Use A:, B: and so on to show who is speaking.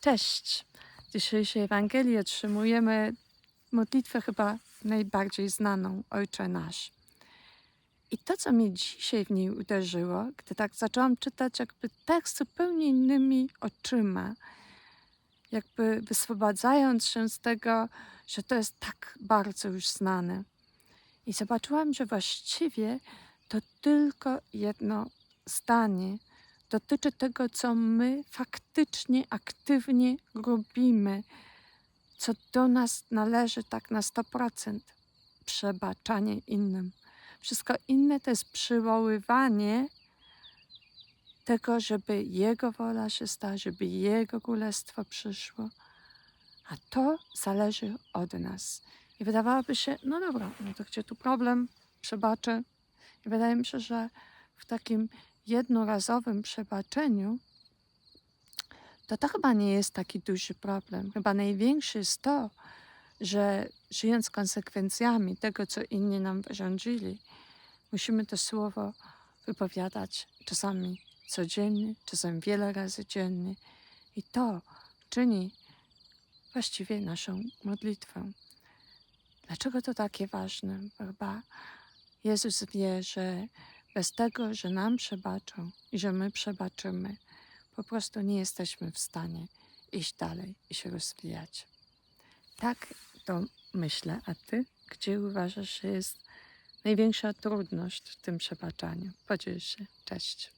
A: Cześć. W dzisiejszej Ewangelii otrzymujemy modlitwę chyba najbardziej znaną, Ojcze Nasz. I to, co mnie dzisiaj w niej uderzyło, gdy tak zaczęłam czytać jakby tekst zupełnie innymi oczyma, jakby wyswobadzając się z tego, że to jest tak bardzo już znane. I zobaczyłam, że właściwie to tylko jedno zdanie dotyczy tego, co my faktycznie, aktywnie robimy, co do nas należy tak na 100%. Przebaczanie innym. Wszystko inne to jest przywoływanie tego, żeby Jego wola się stała, żeby Jego królestwo przyszło. A to zależy od nas. I wydawałoby się, no dobra, no to gdzie tu problem? Przebaczę. I wydaje mi się, że w takim jednorazowym przebaczeniu to to chyba nie jest taki duży problem. Chyba największy jest to, że żyjąc konsekwencjami tego, co inni nam wyrządzili, musimy to słowo wypowiadać czasami codziennie, czasem wiele razy dziennie. I to czyni właściwie naszą modlitwę. Dlaczego to takie ważne? Bo Chyba Jezus wie, że bez tego, że nam przebaczą i że my przebaczymy, po prostu nie jesteśmy w stanie iść dalej i się rozwijać. Tak to myślę, a ty, gdzie uważasz, że jest największa trudność w tym przebaczaniu? Podziel się. Cześć.